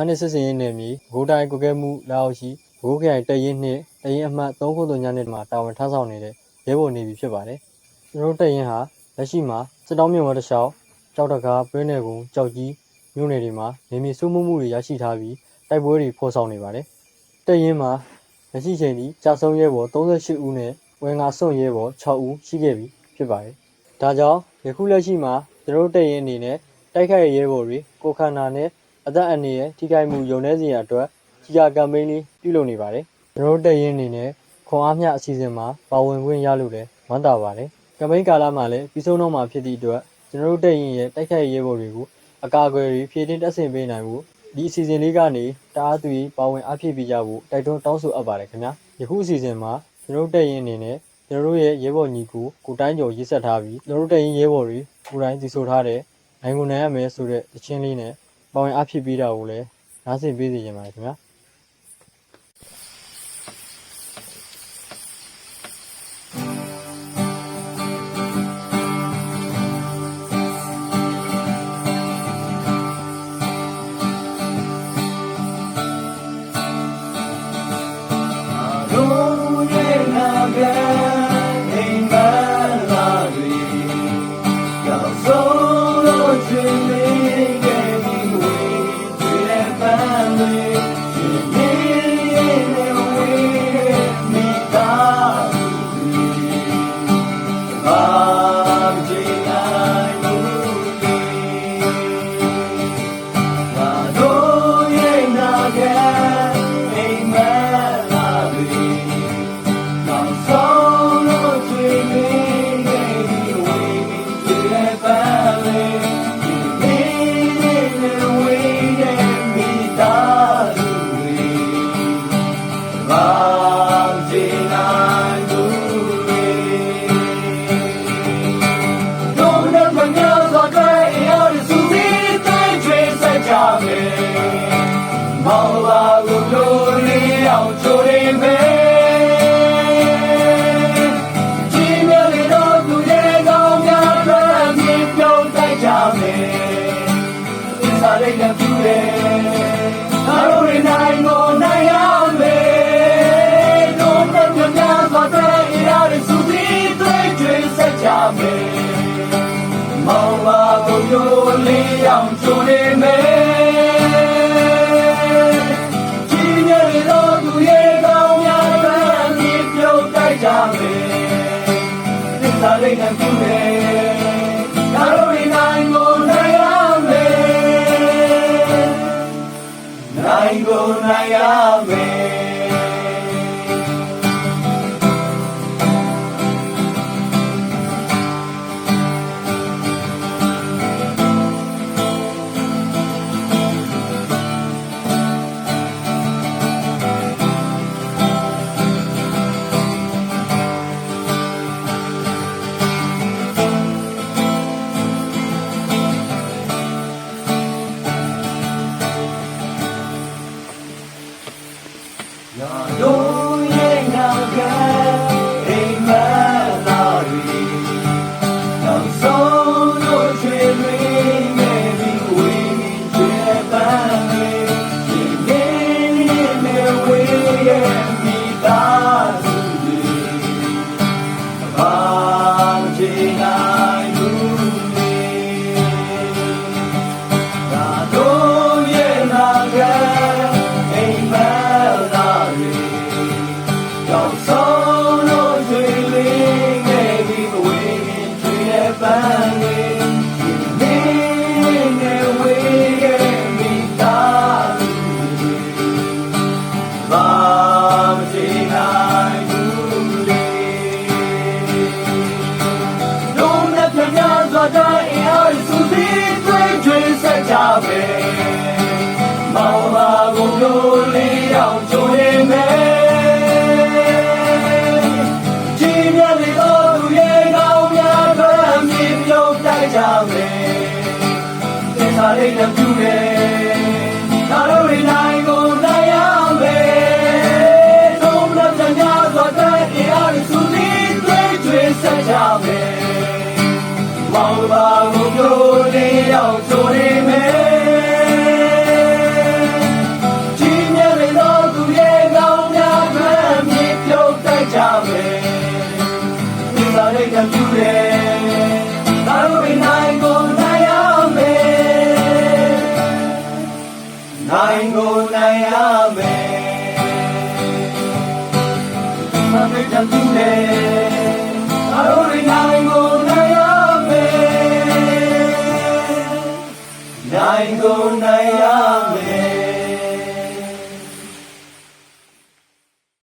မန္တစစ်စင်ရေးနယ်မြေဘိုးတိုင်းကုကဲမှုလာအောင်ရှိဘိုးခရိုင်တရင်နှင့်တရင်အမှတ်3ခုသို့ညနေမှာတာဝန်ထမ်းဆောင်နေတဲ့ရဲဘော်နေပြီဖြစ်ပါတယ်။ကျွန်တော်တို့တရင်ဟာလက်ရှိမှာစစ်တောင်းမြဝတစ်လျှောက်ကြောက်တကားပြင်းနယ်ကုန်းကြောက်ကြီးမြို့နယ်တွေမှာနေမြေစုမှုမှုတွေရရှိထားပြီးတိုက်ပွဲတွေဖော်ဆောင်နေပါတယ်။တရင်မှာလက်ရှိချိန်ထိကြာဆုံးရဲဘော်38ဦးနဲ့ဝင်ငါစွန့်ရဲဘော်6ဦးရှိခဲ့ပြီဖြစ်ပါတယ်။ဒါကြောင့်ယခုလက်ရှိမှာကျွန်တော်တို့တရင်အနေနဲ့တိုက်ခိုက်ရဲဘော်တွေကိုခန္ဓာနဲ့ အသက်အန္တရာယ်ထိခိုက်မှုယုံနေစေရအတွက်ကြီးကြကမ်ပိန်းလေးပြုလုပ်နေပါတယ်။ကျွန်တော်တို့တရင်အနေနဲ့ခွန်အားမြအစီအစဉ်မှာပါဝင်ခွင့်ရလို့လည်းဝမ်းသာပါတယ်။ကမ်ပိန်းကာလမှာလည်းပြီးဆုံးတော့မှာဖြစ်သည့်အတွက်ကျွန်တော်တို့တရင်ရဲ့တိုက်ခိုက်ရဲဘော်တွေကိုအကာအကွယ်တွေဖြည့်တင်းတက်ဆင်ပေးနိုင်ဖို့ဒီအစီအစဉ်လေးကနေတအားသူပါဝင်အဖြစ်ပေးကြဖို့တိုက်တွန်းတောင်းဆိုအပ်ပါတယ်ခင်ဗျာ။ယခုအစီအစဉ်မှာကျွန်တော်တို့တရင်အနေနဲ့ကျွန်တော်တို့ရဲ့ရဲဘော်ညီကိုကိုတိုင်းကျော်ရေးဆက်ထားပြီးကျွန်တော်တို့တရင်ရဲဘော်တွေကိုယ်တိုင်စီဆိုထားတဲ့နိုင်ကုန်နိုင်ရမယ်ဆိုတဲ့တခြင်းလေးနဲ့ ပါဝင်အဖြစ်ပေးတာကိုလည်းနားဆင်ပေးစီကြပါမယ်ခင်ဗျာ မော စ္စာလေးနဲ့ပြုတယ်ဒါတို့ဒီနိုင်ကိုနိုင်ရမယ်လုံးနဲ့ပြညာစွာတဲ့အင်အားစုစည်းတွေ့ကျွေးဆက်ကြမယ် နိုင်ကိုနိုင်